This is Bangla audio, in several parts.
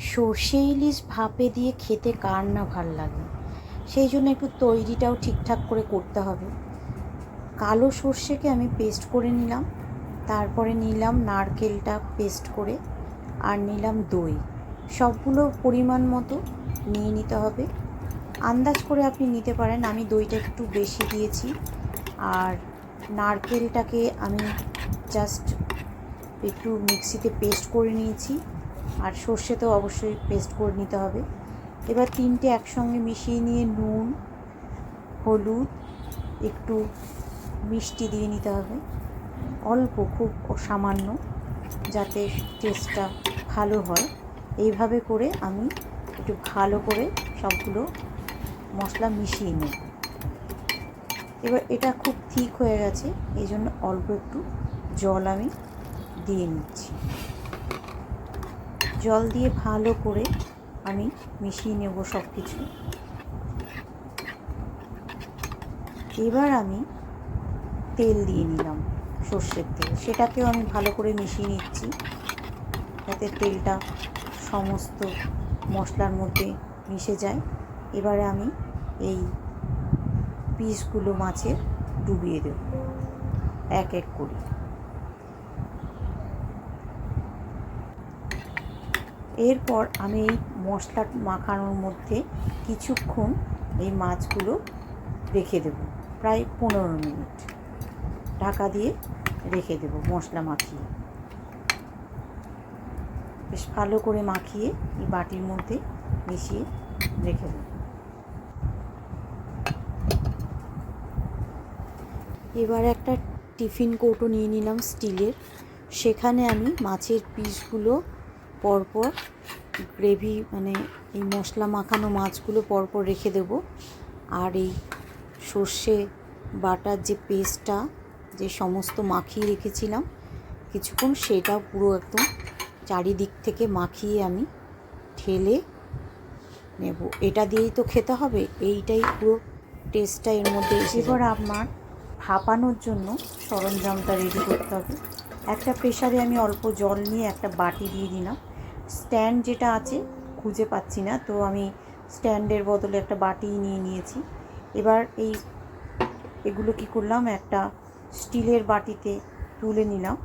সর্ষে ইলিশ ভাপে দিয়ে খেতে কার না ভালো লাগে? সেই জন্য একটু তৈরিটাও ঠিকঠাক করে করতে হবে। কালো সর্ষেকে আমি পেস্ট করে নিলাম। তারপরে নিলাম নারকেলটা পেস্ট করে আর নিলাম দই। সবগুলো পরিমাণ মতো নিয়ে নিতে হবে। আন্দাজ করে আপনি নিতে পারেন। আমি দইটা একটু বেশি দিয়েছি আর নারকেলটাকে আমি জাস্ট একটু মিক্সিতে পেস্ট করে নিয়েছি। আর সর্ষে তো অবশ্যই পেস্ট করে নিতে হবে। এবার তিনটে একসঙ্গে মিশিয়ে নিয়ে নুন, হলুদ, একটু মিষ্টি দিয়ে নিতে হবে। অল্প, খুব সামান্য, যাতে টেস্টটা ভালো হয়। এইভাবে করে আমি একটু ভালো করে সবগুলো মশলা মিশিয়ে নেব। এবার এটা খুব ঠিক হয়ে গেছে এই জন্য অল্প একটু জল আমি দিয়ে নিচ্ছি। জল দিয়ে ভালো করে আমি মিশিয়ে নেব সব কিছু এবার আমি তেল দিয়ে নিলাম সর্ষের তেল। সেটাকেও আমি ভালো করে মিশিয়ে নিচ্ছি। যাতে তেলটা সমস্ত মশলার মধ্যে মিশে যায়। এবারে আমি এই পিসগুলো মাছের ডুবিয়ে দেব। এক এক করে। এরপর আমি এই মশলা মাখানোর মধ্যে কিছুক্ষণ এই মাছগুলো রেখে দেব, প্রায় পনেরো মিনিট। ঢাকা দিয়ে রেখে দেব মশলা মাখিয়ে। বেশ ভালো করে মাখিয়ে এই বাটির মধ্যে মিশিয়ে রেখে দেব। এবার একটা টিফিন কৌটো নিয়ে নিলাম স্টিলের। সেখানে আমি মাছের পিসগুলো পরপর গ্রেভি মানে এই মশলা মাখানো মাছগুলো পরপর রেখে দেব। আর এই সর্ষে বাটার যে পেস্টটা যে সমস্ত মাখিয়ে রেখেছিলাম কিছুক্ষণ সেটা পুরো একদম চারিদিক থেকে মাখিয়ে আমি ঠেলে নেব। এটা দিয়েই তো খেতে হবে এইটাই পুরো টেস্টটা এর মধ্যে এবার আমার ভাপানোর জন্য সরঞ্জামটা রেডি করতে হবে। একটা প্রেশারে আমি অল্প জল নিয়ে একটা বাটি দিয়ে দিলাম। স্ট্যান্ড যেটা আছে, খুঁজে পাচ্ছি না, তো আমি স্ট্যান্ডের বদলে একটা বাটি নিয়ে নিয়েছি। এবার এই, এগুলো কি করলাম, একটা স্টিলের বাটিতে তুলে নিলাম।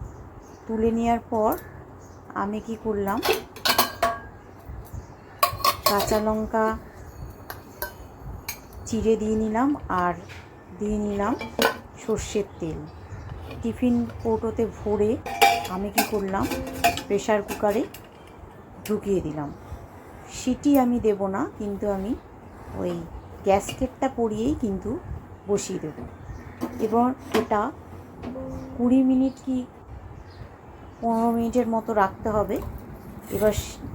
তুলে নেওয়ার পর আমি কি করলাম, কাঁচা লঙ্কা চিড়ে দিয়ে নিলাম আর দিয়ে নিলাম সর্ষের তেল। টিফিন কৌটোতে ভরে আমি কি করলাম? প্রেশার কুকারে ঢুকিয়ে দিলাম। সিটি আমি দেব না, কিন্তু আমি ওই গ্যাসকেটটা পরিয়েই কিন্তু বসিয়ে দেব। এবং এটা কুড়ি মিনিট কি পনেরো মিনিটের মতো রাখতে হবে। এবার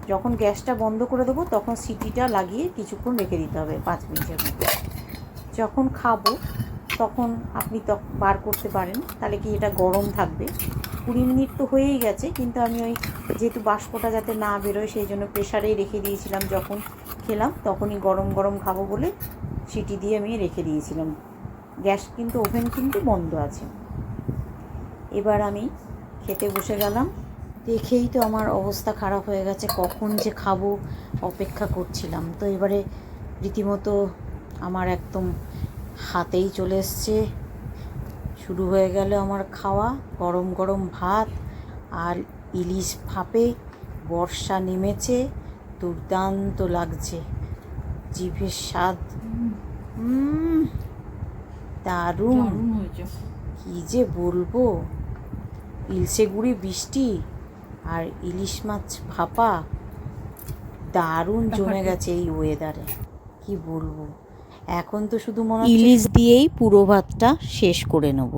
যখন গ্যাসটা বন্ধ করে দেবো, তখন সিটিটা লাগিয়ে কিছুক্ষণ রেখে দিতে হবে পাঁচ মিনিটের মতো। যখন খাব তখন আপনি বার করতে পারেন, তাহলে কি এটা গরম থাকবে? কুড়ি মিনিট তো হয়েই গেছে, কিন্তু আমি ওই যেহেতু বাষ্পটা যাতে না বেরোয়, সেই জন্য প্রেশারেই রেখে দিয়েছিলাম যখন খেলাম, তখনই গরম গরম খাব বলে সিটি দিয়ে আমি রেখে দিয়েছিলাম। গ্যাস কিন্তু, ওভেন কিন্তু বন্ধ আছে। এবার আমি খেতে বসে গেলাম। দেখেই তো আমার অবস্থা খারাপ হয়ে গেছে, কখন যে খাব অপেক্ষা করছিলাম। তো এবারে রীতিমতো আমার একদম হাতেই চলে এসছে। শুরু হয়ে গেল আমার খাওয়া। গরম গরম ভাত আর ইলিশ ফাঁপে বর্ষা নেমেছে দুর্দান্ত লাগছে। জিভের স্বাদ। দারুণ। কি যে বলব? ইলশে গুড়ি বৃষ্টি আর ইলিশ মাছ ভাপা দারুণ জমে গেছে এই ওয়েদারে কি বলব? এখন তো শুধু মনে ইলিশ দিয়েই পুরো ভাতটা শেষ করে নেব।